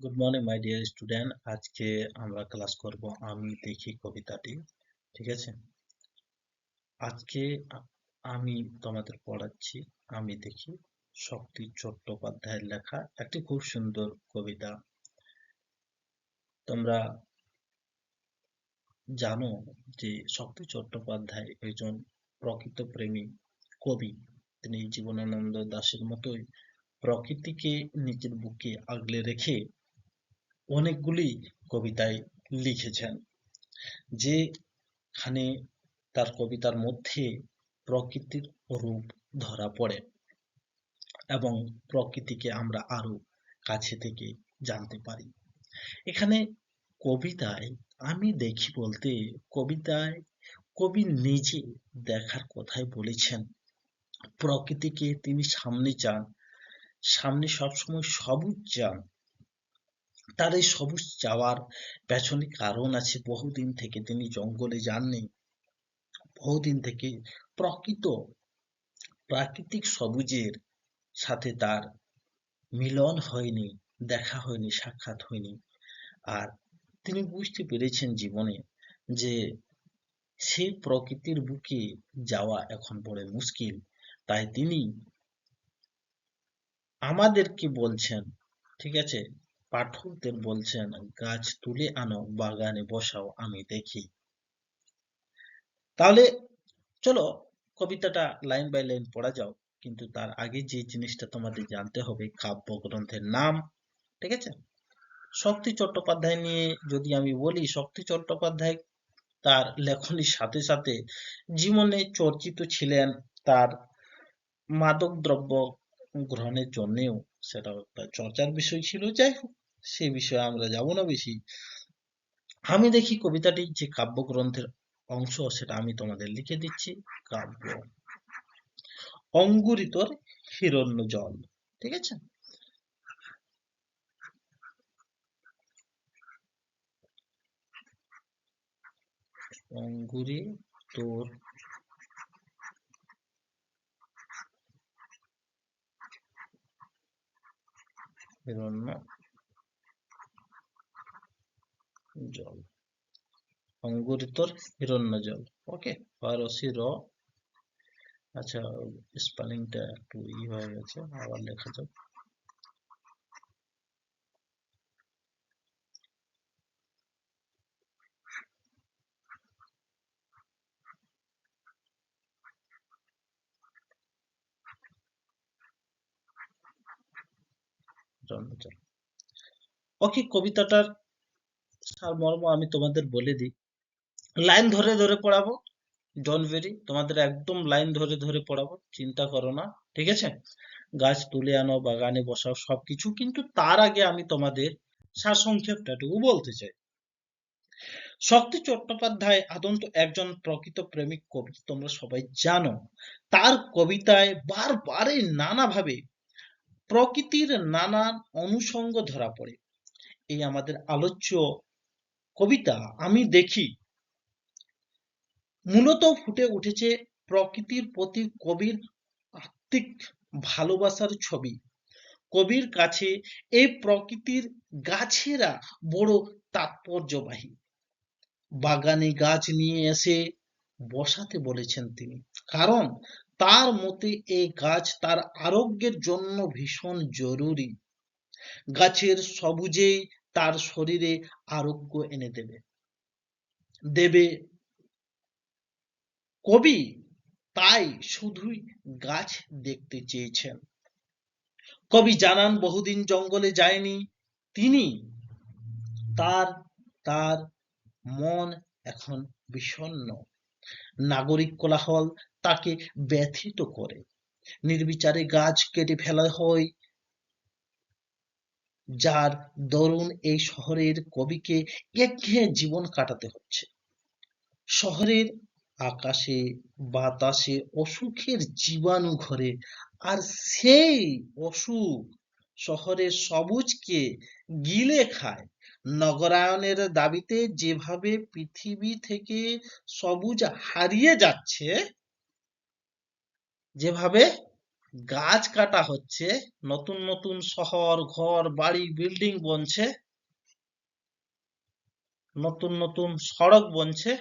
Good morning my dear student আজকে আমরা class করব আমি দেখি কবিতাটি, ঠিক আছে? আজকে আমি তোমাদের পড়াচ্ছি, আমি দেখি শক্তি চট্টোপাধ্যায়ের লেখা, একটি খুব সুন্দর কবিতা। তোমরা জানো যে শক্তি চট্টোপাধ্যায় একজন প্রকৃত প্রেমী কবি, তিনি জীবনানন্দ দাশের মতোই প্রকৃতিকে নিজের বুকে আগলে রেখে অনেকগুলি কবিতায় লিখেছেন যেখানে তার কবিতার মধ্যে প্রকৃতির রূপ ধরা পড়ে এবং প্রকৃতিকে আমরা আরও কাছে থেকে জানতে পারি। এখানে কবিতায় আমি দেখি বলতে কবিতায় কবি নিজে দেখার কথাই বলেছেন, প্রকৃতিকে তিনি সামনে চান, সামনে সবসময় সবুজ চান তার এই সবুজ চাওয়ার পেছনে কারণ আছে বহুদিন থেকে তিনি জঙ্গলে যাননি। বহুদিন থেকে প্রকৃত, প্রাকৃতিক সবুজের সাথে তার মিলন হয়নি, দেখা হয়নি, সাক্ষাৎ হয়নি। আর তিনি বুঝতে পেরেছেন জীবনে যে সেই প্রকৃতির বুকে যাওয়া এখন বড় মুশকিল। তাই তিনি আমাদেরকে বলছেন, ঠিক আছে? পাঠকদের বলছেন, গাছ তুলে আনো, বাগানে বসাও, আমি দেখি। তাহলে চলো কবিতাটা লাইন বাই লাইন পড়া যাও, কিন্তু তার আগে যে জিনিসটা তোমাদের জানতে হবে কাব্যগ্রন্থের নাম, ঠিক আছে? শক্তি চট্টোপাধ্যায় নিয়ে যদি আমি বলি, শক্তি চট্টোপাধ্যায় তার লেখনীর সাথে সাথে জীবনে চর্চিত ছিলেন তার মাদক দ্রব্য গ্রহণের জন্যেও। সেটা একটা চর্চার বিষয় ছিল, যাই হোক। সে বিষয়ে আমরা যাব না বেশি। আমি দেখি কবিতাটি যে কাব্যগ্রন্থের অংশ, সেটা আমি তোমাদের লিখে দিচ্ছি। কাব্য। অঙ্গুরিতর হিরণ্য জল ঠিক আছে? অঙ্গুরি তোর হিরণ্য জল। অঙ্গুরিতর হিরণ্য জল। ওকে ফারসি র। আচ্ছা স্পেলিংটা একটু ই হয়ে গেছে, আবার লেখা যাক। ওকে কবিতাটার সারমর্ম আমি তোমাদের বলে দিই। লাইন ধরে ধরে পড়াবো। ডোন্ট ভেরি তোমাদের একদম লাইন ধরে ধরে পড়াবো, চিন্তা করো না, ঠিক আছে? গাছ তুলে আনো, বাগানে বসাও, সবকিছু কিন্তু তার আগে আমি তোমাদের সারসংক্ষেপটাটুকু বলতে চাই। শক্তি চট্টোপাধ্যায় আদন্ত একজন প্রকৃত প্রেমিক কবি, তোমরা সবাই জানো। তার কবিতায় বারবারে নানাভাবে প্রকৃতির নানান অনুষঙ্গ ধরা পড়ে। এই আমাদের আলোচ্য কবিতা আমি দেখি। মূলত ফুটে উঠেছে প্রকৃতির প্রতি কবির আত্মিক ভালোবাসার ছবি। কবির কাছে এই প্রকৃতির গাছেরা বড় তাৎপর্যবাহী। বাগানে গাছ নিয়ে এসে বসাতে বলেছেন তিনি। কারণ তার মতে এই গাছ তার আরোগ্যের জন্য ভীষণ জরুরি। গাছের সবুজেই তার শরীরে আরোগ্য এনে দেবে। দেবে কবি তাই শুধুই গাছ দেখতে চেয়েছেন। কবি জানান, বহুদিন জঙ্গলে যায়নি তিনি। তার তার মন এখন বিষণ্ণ। নাগরিক কোলাহল তাকে ব্যথিত করে। নির্বিচারে গাছ কেটে ফেলা হয় যার দরুন এই শহরের কবিকে একঘেয়ে জীবন কাটাতে হচ্ছে। শহরের আকাশে, বাতাসে অসুখের জীবাণু ঘরে, আর সেই অসুখ শহরের সবুজকে গিলে খায়। নগরায়নের দাবিতে যেভাবে পৃথিবী থেকে সবুজ হারিয়ে যাচ্ছে, যেভাবে গাছ কাটা হচ্ছে, নতুন নতুন শহর, ঘর, বাড়ি বিল্ডিং বনছে, নতুন নতুন সড়ক বনছে।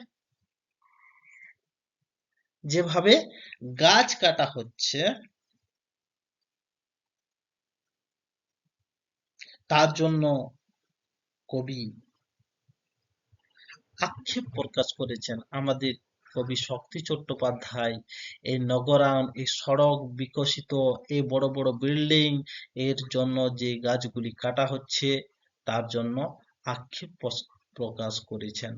যেভাবে গাছ কাটা হচ্ছে, তার জন্য কবি আক্ষেপ প্রকাশ করেছেন আমাদের কবি শক্তি চট্টোপাধ্যায়। এই নগরায়ন এই সড়ক বিকশিত, এই বড় বড় বিল্ডিং এর জন্য যে গাছগুলি কাটা হচ্ছে, তার জন্য আক্ষেপ প্রকাশ করেছেন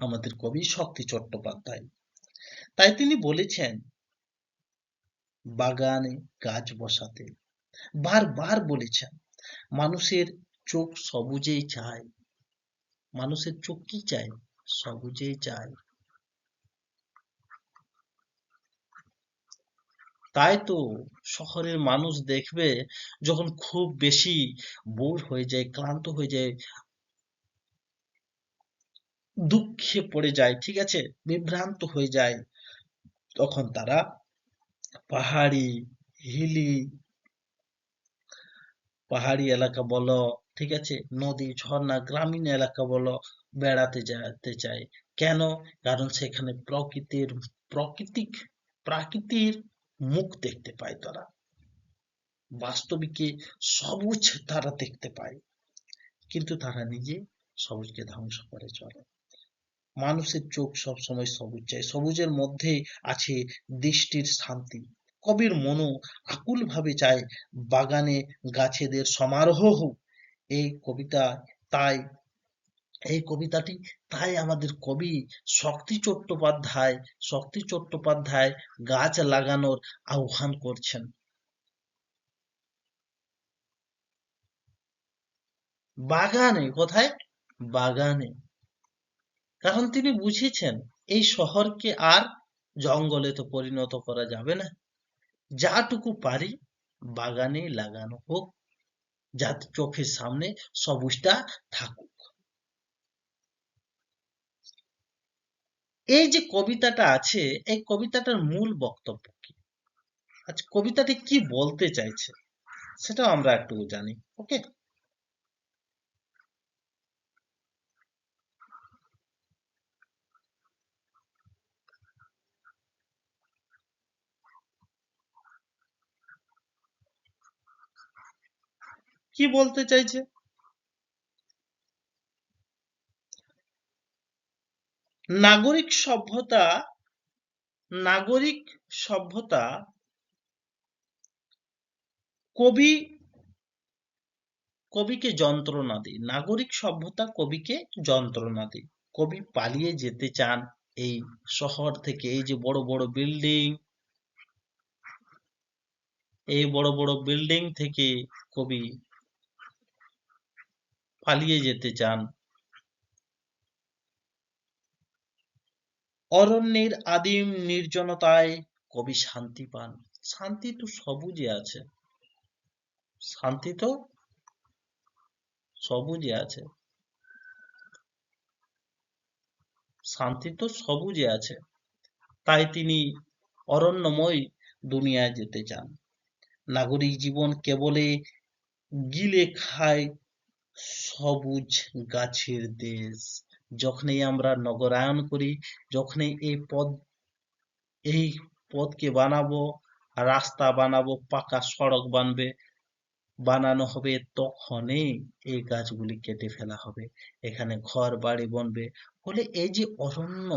আমাদের কবি শক্তি চট্টোপাধ্যায়। তাই তিনি বলেছেন, বাগানে গাছ বসাতে। বারবার বলেছেন, মানুষের চোখ সবুজেই চায়। মানুষের চোখ কি চায়? সবুজেই চায় তাই তো শহরের মানুষ দেখবে যখন খুব বেশি বোর হয়ে যায়, ক্লান্ত হয়ে যায়, দুঃখে পড়ে যায়, ঠিক আছে? বিভ্রান্ত হয়ে যায়। তখন তারা পাহাড়ি, হিলি, পাহাড়ি এলাকা বলো, ঠিক আছে? নদী, ঝর্ণা, গ্রামীণ এলাকা বলো বেড়াতে যেতে চায়। কেন? কারণ সেখানে প্রকৃতির, প্রাকৃতিক, প্রাকৃতির মুখ দেখতে পায় তারা। বাস্তবিকে সবুজ তারা দেখতে পায়। কিন্তু তারা নিজে সবুজকে ধ্বংস করে চলে। মানুষের চোখ সবসময় সবুজ চায়। সবুজের মধ্যে আছে দৃষ্টির শান্তি। কবির মনও আকুল ভাবে চায়, বাগানে গাছেদের সমারোহ হোক। এই কবিতা তাই এই কবিতাটি। তাই আমাদের কবি শক্তি চট্টোপাধ্যায় শক্তি চট্টোপাধ্যায় গাছ লাগানোর আহ্বান করছেন। বাগানে, কোথায়? বাগানে। কারণ তিনি বুঝেছেন, এই শহরকে আর জঙ্গলে তো পরিণত করা যাবে না। যাটুকু পারি বাগানে লাগানো হোক, যাতে চোখের সামনে সবুজটা থাকুক। এই যে কবিতাটা আছে, এই কবিতাটার মূল বক্তব্য কি? আচ্ছা কবিতাটি কি বলতে চাইছে? সেটাও আমরা একটু জানি, ওকে? কি বলতে চাইছে? নাগরিক সভ্যতা নাগরিক সভ্যতা, কবি, কবিকে যন্ত্রণা দেয়। নাগরিক সভ্যতা কবিকে যন্ত্রণা দেয়। কবি পালিয়ে যেতে চান এই শহর থেকে, এই যে বড় বড় বিল্ডিং, এই বড় বড় বিল্ডিং থেকে কবি পালিয়ে যেতে চান অরণ্যের আদিম নির্জনতায় কবি শান্তি পান। শান্তি তো সবুজে আছে। শান্তি তো সবুজে আছে। শান্তি তো সবুজে আছে। তাই তিনি অরণ্যময় দুনিয়ায় যেতে চান। নাগরিক জীবন কেবলে গিলে খায় সবুজ গাছের দেশ। যখনই আমরা নগরায়ন করি, যখনই এই পদ, এই পথকে বানাবো, রাস্তা বানাবো, পাকা সড়ক বানবে, বানানো হবে, তখনই এই গাছগুলি কেটে ফেলা হবে। এখানে ঘর, বাড়ি বনবে। ফলে এই যে অরণ্য,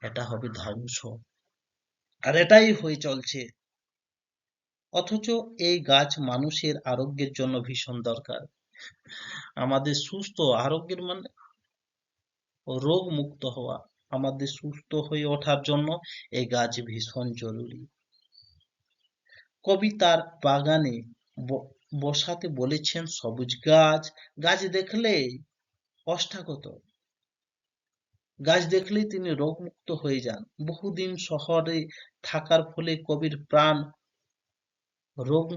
এটা হবে ধ্বংস। আর এটাই হয়ে চলছে। অথচ এই গাছ মানুষের আরোগ্যের জন্য ভীষণ দরকার। আমাদের সুস্থ, আরোগ্যের মানে রোগ মুক্ত হওয়া, আমাদের সুস্থ হয়ে ওঠার জন্য এই গাছ ভীষণ জরুরি। কবি তার বাগানে বসাতে বলেছেন সবুজ গাছ গাছ দেখলে অষ্টাগত। গাছ দেখলেই তিনি রোগমুক্ত হয়ে যান। বহুদিন শহরে থাকার ফলে কবির প্রাণ রোগ,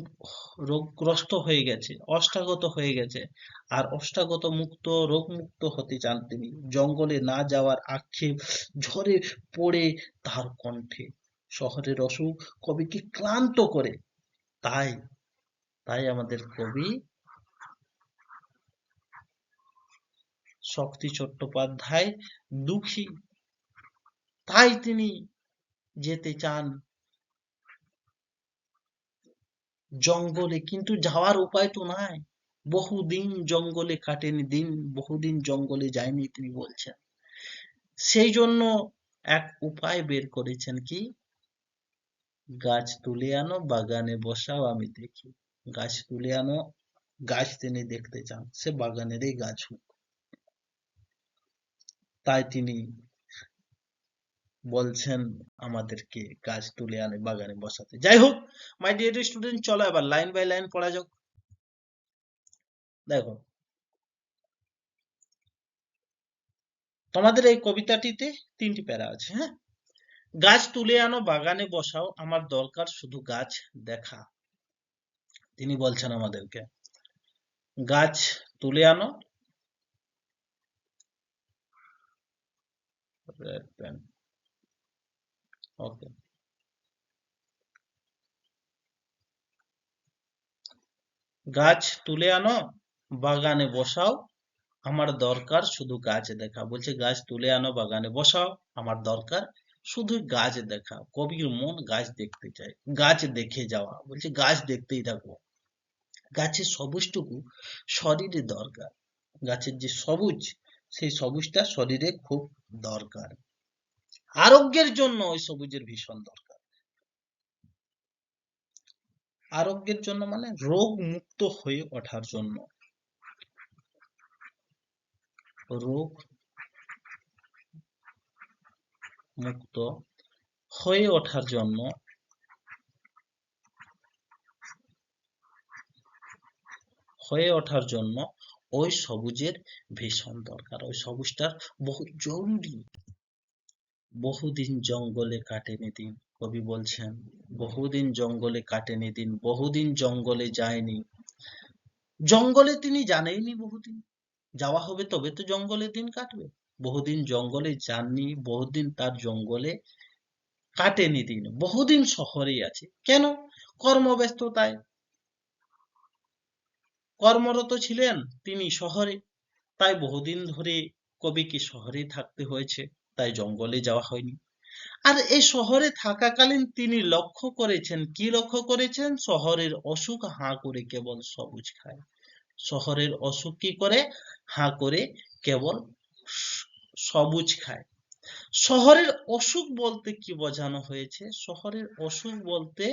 রোগগ্রস্ত হয়ে গেছে, অষ্টাগত হয়ে গেছে। আর অষ্টাগত মুক্ত রোগ মুক্ত হতে চান তিনি। জঙ্গলে না যাওয়ার আক্ষেপ ঝরে পড়ে তার কণ্ঠে। শহরের অসুখ কবিকে ক্লান্ত করে? তাই তাই আমাদের কবি শক্তি চট্টোপাধ্যায় দুঃখী। তাই তিনি যেতে চান জঙ্গলে, কিন্তু যাওয়ার উপায় তো নাই। বহুদিন জঙ্গলে কাটেনি দিন, বহুদিন জঙ্গলে যায়নি তিনি বলছেন। সেই জন্য এক উপায় বের করেছেন কি? গাছ তুলে আনো, বাগানে বসাও, আমি দেখি। গাছ তুলে আনো, গাছ তিনি দেখতে চান, সে বাগানেরই গাছ হোক। তাই তিনি বলছেন, আমাদেরকে গাছ তুলে আনে, বাগানে বসাতে। যাই হোক মাই ডিয়ার স্টুডেন্ট চলো এবার লাইন বাই লাইন পড়া যাক। দেখো, তোমাদের এই কবিতাটিতে তিনটি প্যারা আছে হ্যাঁ? গাছ তুলে আনো, বাগানে বসাও, আমার দরকার শুধু গাছ দেখা। তিনি বলছেন আমাদেরকে, গাছ তুলে আনো, red pen ওকে গাছ তুলে আনো, বাগানে বসাও, আমার দরকার শুধু গাছ দেখা। বলছে, গাছ তুলে আনো, বাগানে বসাও, আমার দরকার শুধু গাছ দেখা। কবির মন গাছ দেখতে চায়, গাছ দেখে যাওয়া। বলছে, গাছ দেখতেই থাকব গাছের সবুজটুকু শরীরে দরকার। গাছের যে সবুজ, সেই সবুজটা শরীরে খুব দরকার। আরোগ্যের জন্য ওই সবুজের ভীষণ দরকার। আরোগ্যের জন্য মানে রোগ মুক্ত হয়ে ওঠার জন্য। রোগ মুক্ত হয়ে ওঠার জন্য হয়ে ওঠার জন্য ওই সবুজের ভীষণ দরকার। ওই সবুজটার বহু জরুরি। বহুদিন জঙ্গলে কাটেনি দিন, কবি বলছেন। বহুদিন জঙ্গলে কাটেনি দিন, বহুদিন জঙ্গলে যায়নি। জঙ্গলে তিনি জানেননি বহুদিন। যাওয়া হবে তবে তো জঙ্গলে দিন কাটবে। বহুদিন জঙ্গলে যাননি, বহুদিন তার জঙ্গলে কাটেনি দিন। বহুদিন শহরেই আছে। কেন? কর্মব্যস্ততায়। কর্মরত ছিলেন তিনি শহরে। তাই বহুদিন ধরে কবিকে শহরে থাকতে হয়েছে। তাই জঙ্গলে যাওয়া হয়নি। আর এই শহরে থাকাকালীন তিনি লক্ষ্য করেছেন, কি লক্ষ্য করেছেন? শহরের অসুখ হাঁ করে কেবল সবুজ খায়। শহরের অসুখ কি করে? হাঁ করে কেবল সবুজ খায়। শহরের অসুখ বলতে কি বোঝানো হয়েছে? শহরের অসুখ বলতে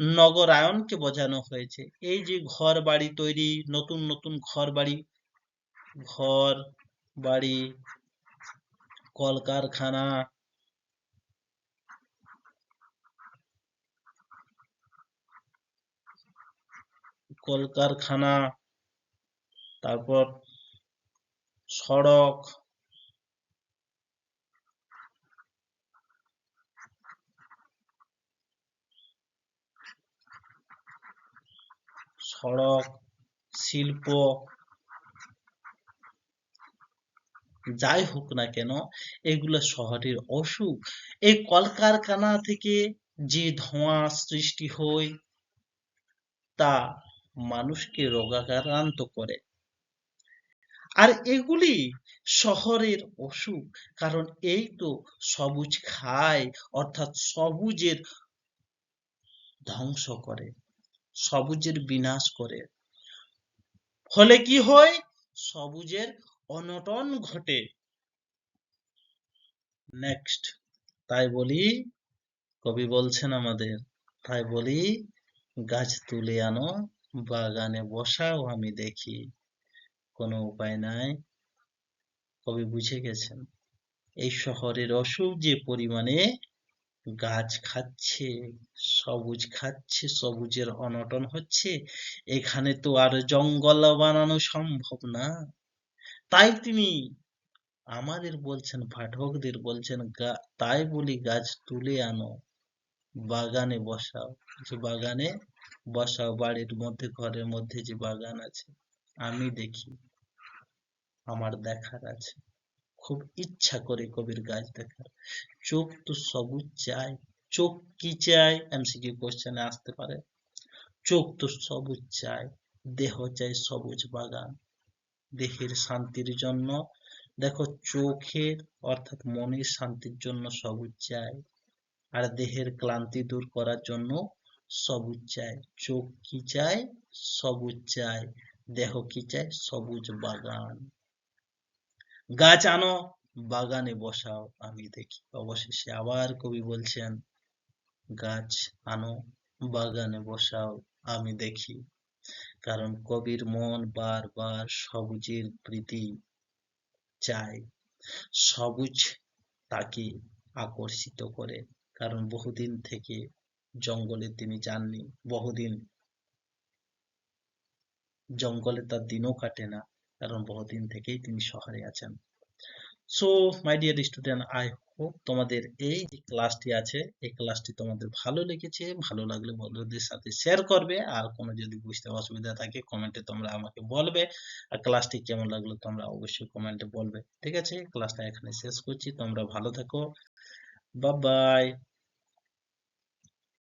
নগরায়নকে বোঝানো হয়েছে। এই যে ঘর বাড়ি তৈরি, নতুন নতুন ঘর বাড়ি ঘর বাড়ি কলকারখানা। কলকারখানা তারপর সড়ক। সড়ক শিল্প। যাই হোক না কেন, এগুলো শহরের অসুখ। এই কলকারখানা থেকে যে ধোঁয়া সৃষ্টি হয়, তা মানুষকে রোগাক্রান্ত করে। আর এগুলি শহরের অসুখ, কারণ এই তো সবুজ খায়, অর্থাৎ সবুজের ধ্বংস করে, সবুজের বিনাশ করে। ফলে কি হয়? সবুজের অনটন ঘটে। নেক্সট তাই বলি কবি বলছেন আমাদের, তাই বলি গাছ তুলে আনো, বাগানে বসাও আমি দেখি। কোনো উপায় নাই। কবি বুঝে গেছেন, এই শহরের অসুখ যে পরিমাণে গাছ খাচ্ছে, সবুজ খাচ্ছে, সবুজের অনটন হচ্ছে, এখানে তো আর জঙ্গল বানানো সম্ভব না। তাই তিনি আমাদের বলছেন, পাঠকদের বলছেন তাই বলি, গাছ তুলে আনো, বাগানে বসাও। যে বাগানে বসাও, বাড়ির মধ্যে, ঘরের মধ্যে যে বাগান আছে, আমি দেখি, আমার দেখার আছে। খুব ইচ্ছা করে কবির গাছ দেখার। চোখ তো সবুজ চায় চোখ কি চায় এমসিকিউ কোশ্চেনে আসতে পারে। চোখ তো সবুজ চায় দেহ চাই সবুজ বাগান। দেহের শান্তির জন্য। দেখো, চোখের অর্থাৎ মনের শান্তির জন্য সবুজ চাই আর দেহের ক্লান্তি দূর করার জন্য সবুজ চাই চোখ কি চায়? সবুজ চায়। দেহ কি চায়? সবুজ বাগান। গাছ আনো, বাগানে বসাও, আমি দেখি। অবশেষে আবার কবি বলছেন, গাছ আনো, বাগানে বসাও, আমি দেখি। কারণ কবির মন বারবার সবুজের প্রীতি চায়। সবুজ তাকে আকর্ষিত করে। কারণ বহুদিন থেকে জঙ্গলে তিনি যাননি। বহুদিন জঙ্গলে তার দিনও কাটে না। কারণ বহুদিন থেকেই তিনি শহরে আছেন। So my dear student I hope তোমাদের এই যে ক্লাসটি আছে, এই ক্লাসটি তোমাদের ভালো লেগেছে, ভালো লাগলে বন্ধুদের সাথে শেয়ার করবে, আর কোনো যদি বুঝতে অসুবিধা থাকে কমেন্টে তোমরা আমাকে বলবে, আর ক্লাসটি কেমন লাগল তোমরা অবশ্যই কমেন্টে বলবে, ঠিক আছে? ক্লাসটা এখানে শেষ করছি, তোমরা ভালো থাকো বাই বাই